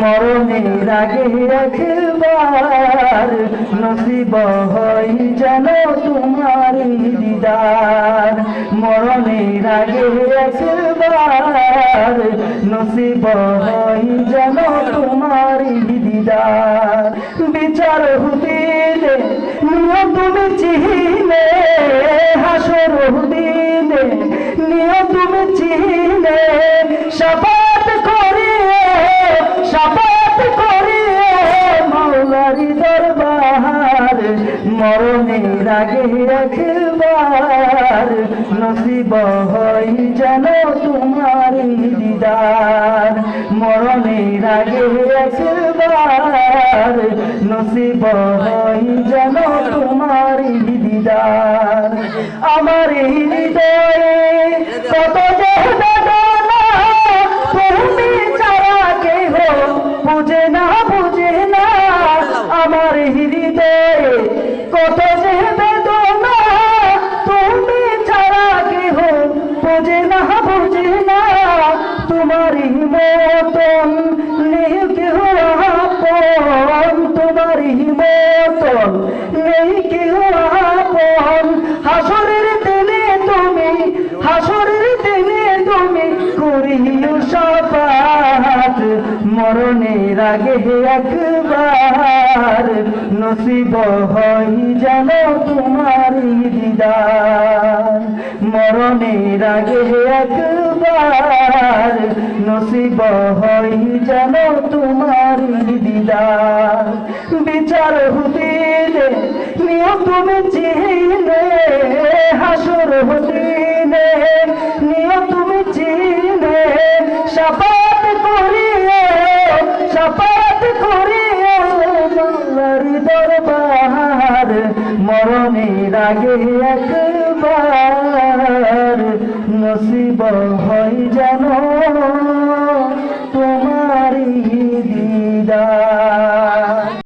মরণের আগে একবার নসিব হয় যেন তোমার দিদার। মরণের আগে একবার নসিব হয় যেন তোমার দিদার। বিচার নিয়ম তুমি চিনে মরণের আগে একবার নসিব হয় যেন তোমার দিদার। মরণের আগে একবার নসিব হয় যেন তোমার দিদার। আমার হৃদয়ে মতন নেই কেহ আপন, তোমারই মতন নেই কেহ আপন। হাসরের দিনে তুমি, হাসরের দিনে তুমি করিও সাফাত মরণের আগে একবার নসিব হই যেন তোমার দিদার। মরণের আগে একবার নসিব হই যেন তোমার দিদার। বিচার হুদিলে নিয়ম তুমি চিনে দরবার মরণের আগে একবার নসিব হয় জানো